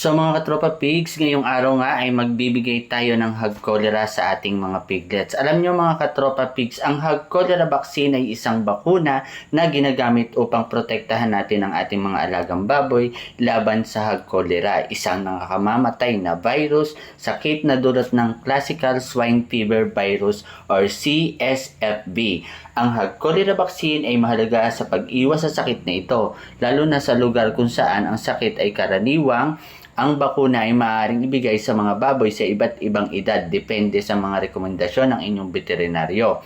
So mga katropa pigs, ngayong araw nga ay magbibigay tayo ng hog cholera sa ating mga piglets. Alam nyo mga katropa pigs, ang hog cholera vaccine ay isang bakuna na ginagamit upang protektahan natin ang ating mga alagang baboy laban sa hog cholera. Isang nakakamamatay na virus, sakit na dulot ng classical swine fever virus or CSFV. Ang hog cholera vaccine ay mahalaga sa pag-iwas sa sakit na ito, lalo na sa lugar kung saan ang sakit ay karaniwang ang bakuna ay maaaring ibigay sa mga baboy sa iba't ibang edad depende sa mga rekomendasyon ng inyong veterinaryo.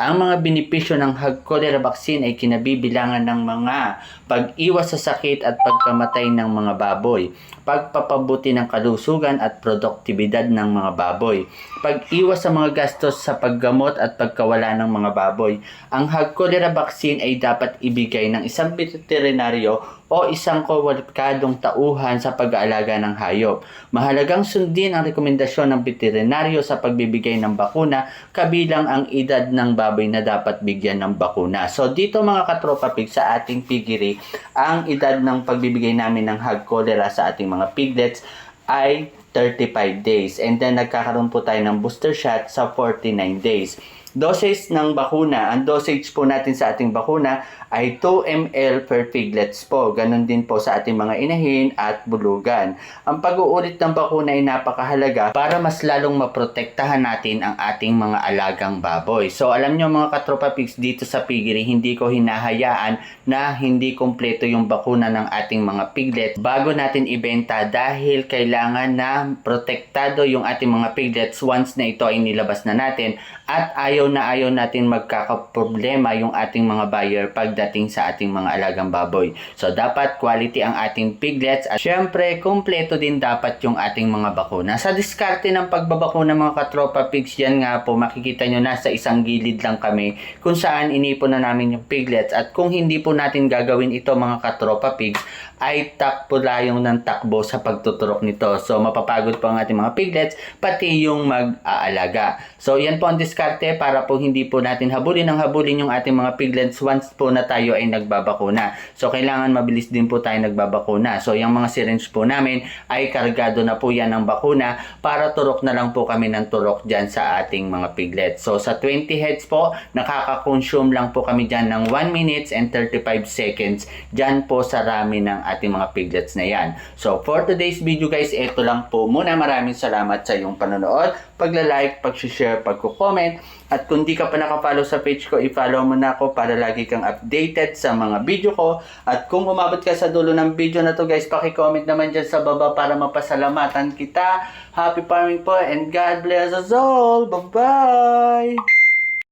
Ang mga benepisyo ng hog cholera vaccine ay kinabibilangan ng mga pag-iwas sa sakit at pagkamatay ng mga baboy, pagpapabuti ng kalusugan at produktibidad ng mga baboy, pag-iwas sa mga gastos sa paggamot at pagkawala ng mga baboy. Ang hog cholera vaccine ay dapat ibigay ng isang veterinaryo o isang kwalipikadong tauhan sa pag-aalaga ng hayop. Mahalagang sundin ang rekomendasyon ng veterinaryo sa pagbibigay ng bakuna kabilang ang edad ng baboy na dapat bigyan ng bakuna. So dito mga katropa pig sa ating piggery, ang edad ng pagbibigay namin ng hog cholera sa ating mga piglets ay 35 days. And then nagkakaroon po tayo ng booster shot sa 49 days. Dosage ng bakuna, ang dosage po natin sa ating bakuna ay 2 ml per piglets po. Ganon din po sa ating mga inahin at bulugan. Ang pag-uulit ng bakuna ay napakahalaga para mas lalong maprotektahan natin ang ating mga alagang baboy. So alam nyo mga katropa pigs dito sa piggery, hindi ko hinahayaan na hindi kompleto yung bakuna ng ating mga piglet bago natin ibenta dahil kailangan na protektado yung ating mga piglets once na ito ay nilabas na natin at ayaw na ayaw natin magkakaproblema yung ating mga buyer pagdating sa ating mga alagang baboy. So dapat quality ang ating piglets at syempre kompleto din dapat yung ating mga bakuna. Sa diskarte ng pagbabakuna mga katropa pigs yan nga po makikita nyo nasa isang gilid lang kami kung saan inipon na namin yung piglets at kung hindi po natin gagawin ito mga katropa pigs ay takbo layong ng takbo sa pagtuturok nito. So mapapagod po ang ating mga piglets pati yung mag-aalaga. So yan po ang diskarte para po hindi po natin habulin ng habulin yung ating mga piglets once po na tayo ay nagbabakuna. So kailangan mabilis din po tayo nagbabakuna. So yung mga syringe po namin ay kargado na po yan ng bakuna para turok na lang po kami ng turok dyan sa ating mga piglets. So sa 20 heads po, nakaka-consume lang po kami dyan ng 1 minutes and 35 seconds dyan po sa rami ng ating mga piglets na yan. So for today's video guys, ito lang po muna. Maraming salamat sa iyong panonood, pagla-like, pag-share, pag-comment. At kung di ka pa nakapollow sa page ko, i-follow mo na ako para lagi kang updated sa mga video ko. At kung umabot ka sa dulo ng video na to guys, paki-comment naman dyan sa baba para mapasalamatan kita. Happy farming po and God bless us all. Bye-bye!